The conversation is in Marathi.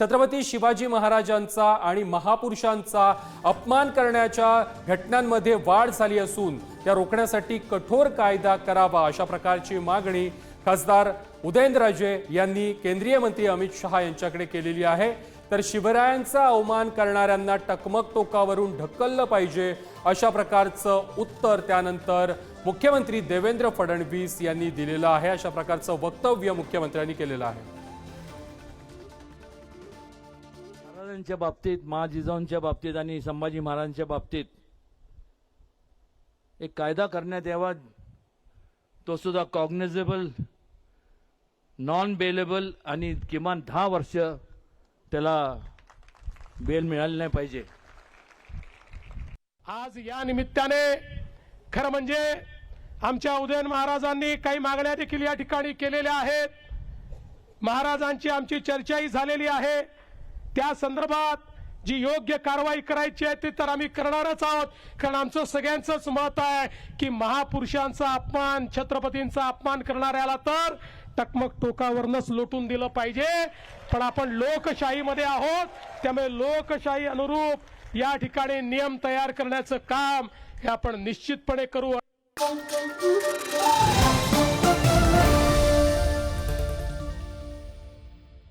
छत्रपती शिवाजी महाराजांचा आणि महापुरुषांचा अपमान करण्याच्या घटनांमध्ये वाढ झाली असून त्या रोखण्यासाठी कठोर कायदा करावा अशा प्रकारची मागणी खासदार उदयनराजे यांनी केंद्रीय मंत्री अमित शहा यांच्याकडे केलेली आहे. तर शिवरायांचा अवमान करणाऱ्यांना टकमक टोकावरून ढकललं पाहिजे अशा प्रकारचं उत्तर त्यानंतर मुख्यमंत्री देवेंद्र फडणवीस यांनी दिलेलं आहे. अशा प्रकारचं वक्तव्य मुख्यमंत्र्यांनी केलेलं आहे. महाराजांच्या बाबतीत महाजिजाऊंच्या बाबतीत आणि संभाजी महाराजांच्या बाबतीत एक कायदा करण्यात यावा. तो सुद्धा कॉग्नेजेबल नॉन बेलेबल आणि किमान दहा वर्ष त्याला बेल मिळाली नाही पाहिजे. आज या निमित्ताने खरं म्हणजे आमच्या उदयन महाराजांनी काही मागण्या देखील या ठिकाणी केलेल्या आहेत. महाराजांची आमची चर्चाही झालेली आहे. त्या संदर्भात जी योग्य कारवाई करायची आहे ती तर आम्ही करणारच आहोत. कारण आमचं सगळ्यांचंच मत आहे की महापुरुषांचा अपमान छत्रपतींचा अपमान करणाऱ्याला तर टकमक टोकावरनच लोटून दिलं पाहिजे. पण आपण लोकशाहीमध्ये आहोत त्यामुळे लोकशाही अनुरूप या ठिकाणी नियम तयार करण्याचं काम हे आपण निश्चितपणे करू.